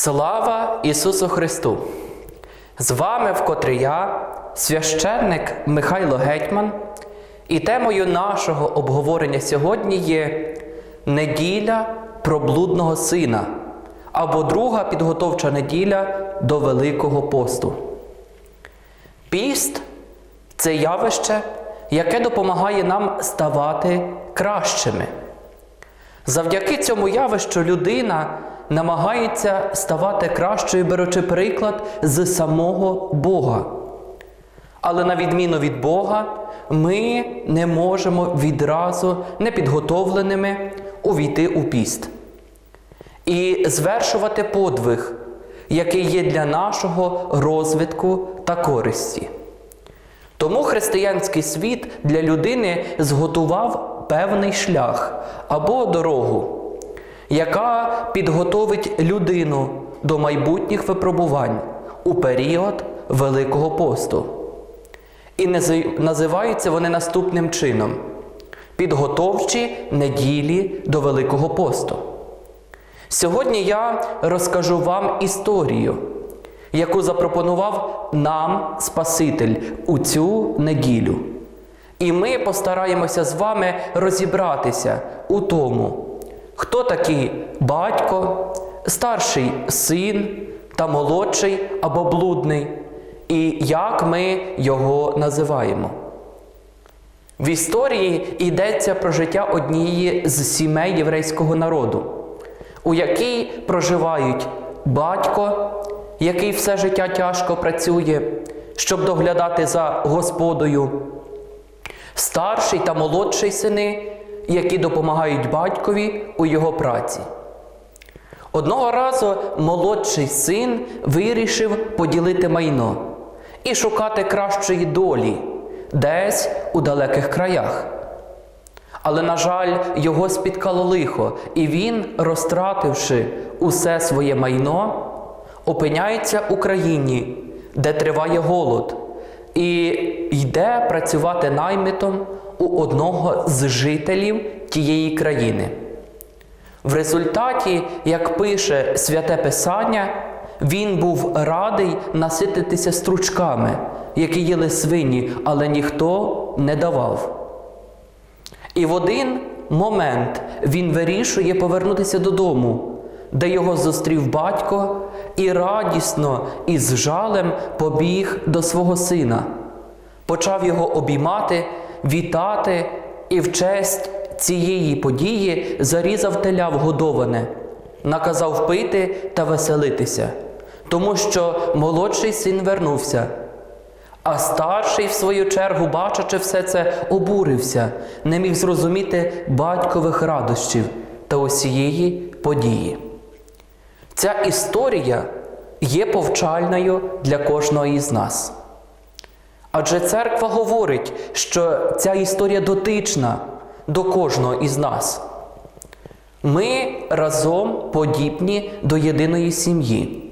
Слава Ісусу Христу! З вами вкотре я, священник Михайло Гетьман, і темою нашого обговорення сьогодні є неділя про блудного сина або друга підготовча неділя до Великого посту. Піст це явище, яке допомагає нам ставати кращими. Завдяки цьому явищу людина намагається ставати кращою, беручи приклад з самого Бога. Але на відміну від Бога, ми не можемо відразу непідготовленими увійти у піст і звершувати подвиг, який є для нашого розвитку та користі. Тому християнський світ для людини зготував певний шлях або дорогу, яка підготовить людину до майбутніх випробувань у період Великого посту. І нази- називаються вони наступним чином: підготовчі неділі до Великого посту. Сьогодні я розкажу вам історію, яку запропонував нам Спаситель у цю неділю. І ми постараємося з вами розібратися у тому, хто такий батько, старший син та молодший або блудний, і як ми його називаємо. В історії йдеться про життя однієї з сімей єврейського народу, у якій проживають батько, який все життя тяжко працює, щоб доглядати за господою, старший та молодший сини, які допомагають батькові у його праці. Одного разу молодший син вирішив поділити майно і шукати кращої долі десь у далеких краях. Але, на жаль, його спіткало лихо, і він, розтративши усе своє майно, опиняється у країні, де триває голод, і йде працювати наймитом у одного з жителів тієї країни. В результаті, як пише святе Писання, він був радий насититися стручками, які їли свині, але ніхто не давав. І в один момент він вирішує повернутися додому, де його зустрів батько і радісно і з жалем побіг до свого сина, почав його обіймати, вітати і в честь цієї події зарізав теля вгодоване, наказав пити та веселитися, тому що молодший син вернувся. А старший, в свою чергу, бачачи все це, обурився, не міг зрозуміти батькових радощів та усієї події. Ця історія є повчальною для кожного із нас. Адже церква говорить, що ця історія дотична до кожного із нас. Ми разом подібні до єдиної сім'ї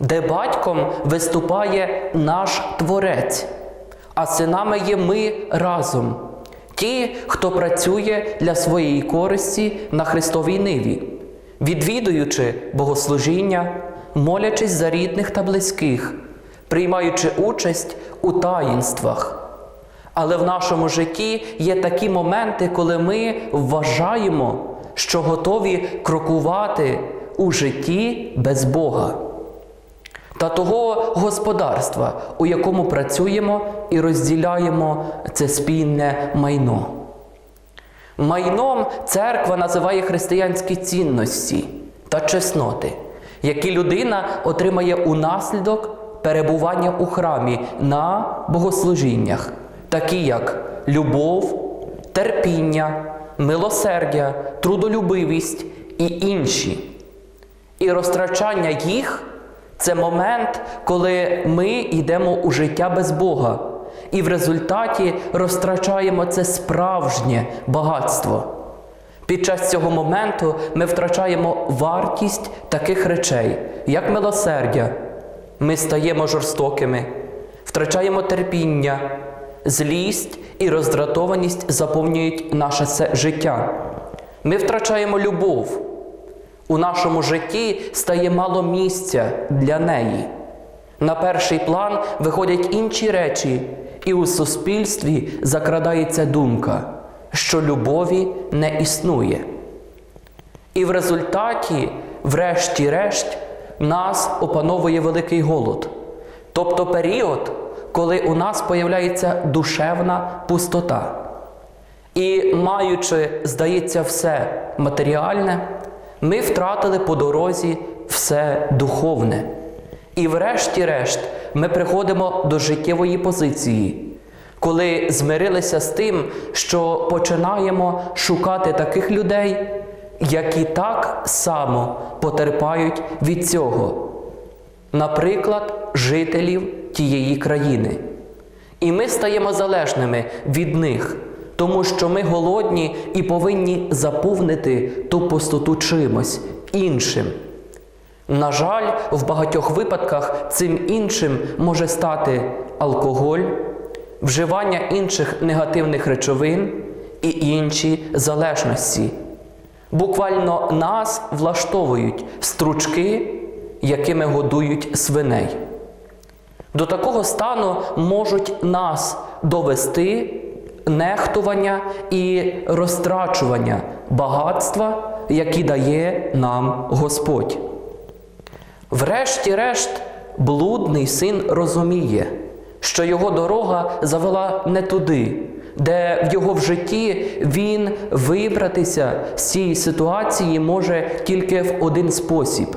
де батьком виступає наш Творець, а синами є ми разом, ті, хто працює для своєї користі на Христовій ниві, відвідуючи богослужіння, молячись за рідних та близьких, приймаючи участь у таїнствах. Але в нашому житті є такі моменти, коли ми вважаємо, що готові крокувати у житті без Бога та того господарства, у якому працюємо і розділяємо це спільне майно. Майном церква називає християнські цінності та чесноти, які людина отримає унаслідок перебування у храмі на богослужіннях, такі як любов, терпіння, милосердя, трудолюбивість і інші. І розтрачання їх це момент, коли ми йдемо у життя без Бога, і в результаті розтрачаємо це справжнє багатство. Під час цього моменту ми втрачаємо вартість таких речей, як милосердя. Ми стаємо жорстокими, втрачаємо терпіння, злість і роздратованість заповнюють наше життя. Ми втрачаємо любов. У нашому житті стає мало місця для неї. На перший план виходять інші речі, і у суспільстві закрадається думка, що любові не існує. І в результаті, врешті-решт, нас опановує великий голод, тобто період, коли у нас появляється душевна пустота. І маючи, здається, все матеріальне, ми втратили по дорозі все духовне. І врешті-решт ми приходимо до життєвої позиції, коли змирилися з тим, що починаємо шукати таких людей, які так само потерпають від цього, наприклад, жителів тієї країни. І ми стаємо залежними від них, тому що ми голодні і повинні заповнити ту пустоту чимось іншим. На жаль, в багатьох випадках цим іншим може стати алкоголь, вживання інших негативних речовин і інші залежності. Буквально нас влаштовують стручки, якими годують свиней. До такого стану можуть нас довести нехтування і розтрачування багатства, які дає нам Господь. Врешті-решт, блудний син розуміє, що його дорога завела не туди, де в його в житті він вибратися з цієї ситуації може тільки в один спосіб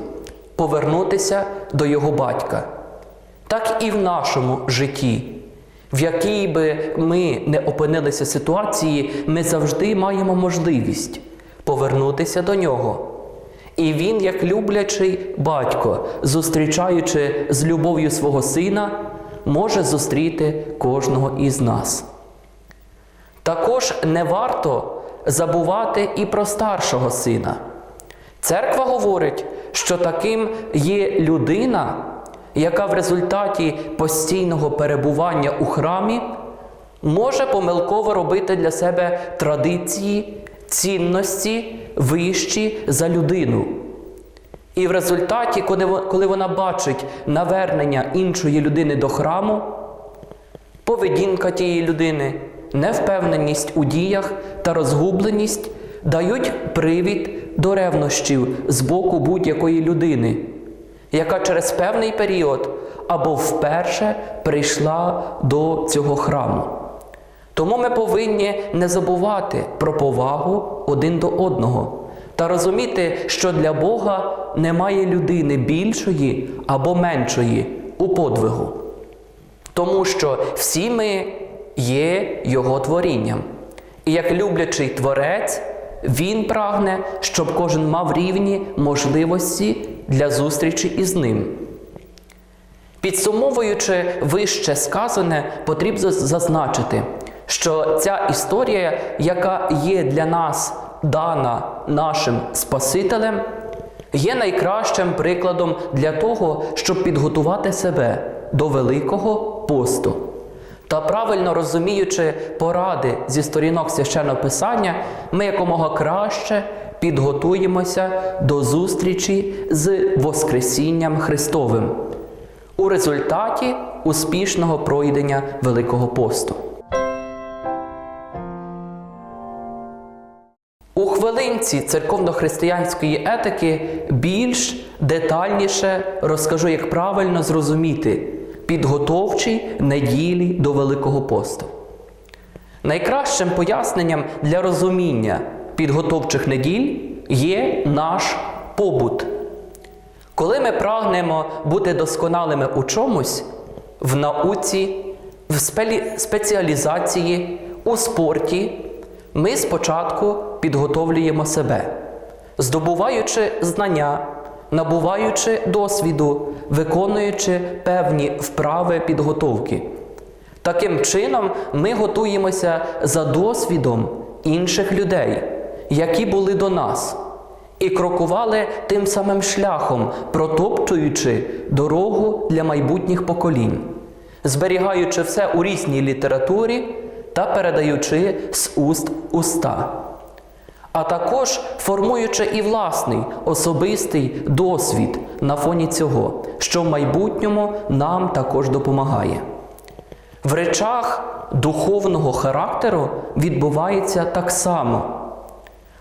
повернутися до його батька. Так і в нашому житті, в якій би ми не опинилися ситуації, ми завжди маємо можливість повернутися до нього. І він, як люблячий батько, зустрічаючи з любов'ю свого сина, може зустріти кожного із нас. Також не варто забувати і про старшого сина. Церква говорить, що таким є людина, яка в результаті постійного перебування у храмі може помилково робити для себе традиції, цінності вищі за людину. І в результаті, коли вона бачить навернення іншої людини до храму, поведінка тієї людини, невпевненість у діях та розгубленість дають привід до ревнощів з боку будь-якої людини, яка через певний період або вперше прийшла до цього храму. Тому ми повинні не забувати про повагу один до одного та розуміти, що для Бога немає людини більшої або меншої у подвигу. Тому що всі ми є Його творінням. І як люблячий творець, Він прагне, щоб кожен мав рівні можливості для зустрічі із ним. Підсумовуючи вище сказане, потрібно зазначити, що ця історія, яка є для нас дана нашим Спасителем, є найкращим прикладом для того, щоб підготувати себе до Великого посту. Та правильно розуміючи поради зі сторінок священного писання, ми якомога краще підготуємося до зустрічі з Воскресінням Христовим у результаті успішного пройдення Великого посту. У хвилинці церковно-християнської етики більш детальніше розкажу, як правильно зрозуміти підготовчі неділі до Великого посту. Найкращим поясненням для розуміння підготовчих неділь є наш побут. Коли ми прагнемо бути досконалими у чомусь, в науці, в спеціалізації, у спорті, ми спочатку підготовлюємо себе, здобуваючи знання, набуваючи досвіду, виконуючи певні вправи підготовки. Таким чином, ми готуємося за досвідом інших людей, які були до нас, і крокували тим самим шляхом, протоптуючи дорогу для майбутніх поколінь, зберігаючи все у різній літературі та передаючи з уст уста. А також формуючи і власний особистий досвід на фоні цього, що в майбутньому нам також допомагає. В речах духовного характеру відбувається так само,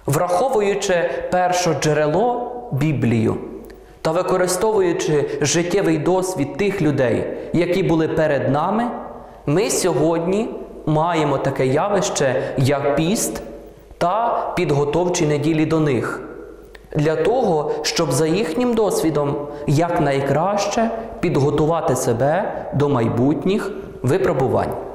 враховуючи перше джерело Біблію та використовуючи життєвий досвід тих людей, які були перед нами, ми сьогодні маємо таке явище, як піст та підготовчі неділі до них. Для того, щоб за їхнім досвідом якнайкраще підготувати себе до майбутніх випробувань.